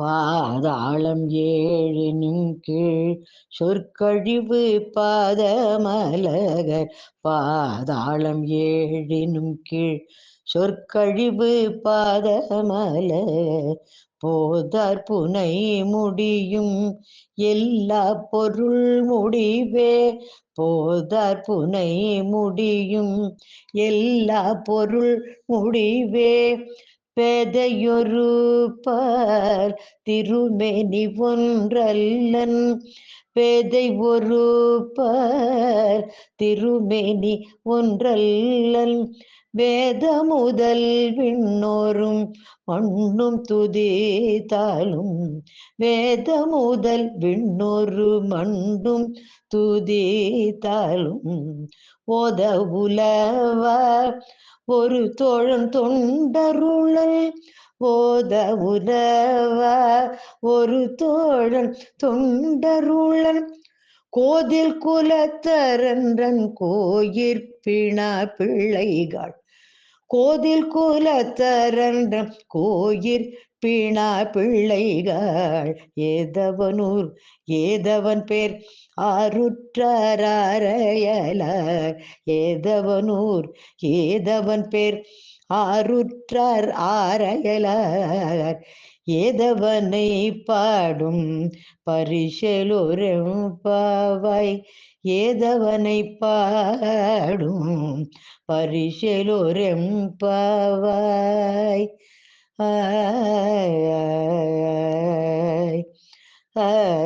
பாதாளம் ஏழினும் கீழ் சொற்கழிவு பாதமலகர் பாதாளம் ஏழினும் கீழ் சொற்கழிவு பாதமல போதார் புனை முடியும் எல்லா பொருள் முடிவே. போதார் புனை முடியும் எல்லா பொருள் முடிவே. பேதையொரு திருமேனி ஒன்றல்லன். பேதை ஒரு திருமேனி ஒன்றல்லன். வேத முதல் விண்ணோரும் மண்ணும் துதித்தாலும் வேத முதல் விண்ணொரு மண்ணும் துதித்தாலும் ஓத உலவ ஒரு தோழன் தொண்டருளல். ஓத உலவ ஒரு தோழன் தொண்டருளன் கோதில் குலத்தரன்றன் கோயிற்பிணா பிள்ளைகள். கோதில் குலத்தரன்றன் கோயிற் பிணா பிள்ளைகள். ஏதவனூர் ஏதவன் பேர் ஆருற்றாரையலார் ஏதவனூர் ஏதவன் பேர் ஆருற்றார் ஆரையலார் ஏதவனை பாடும் பரிசலொரும் பாவாய் ஏதவனை பாடும் பரிசலொரும் பாவாய் ஆய் ஆய் ஆய்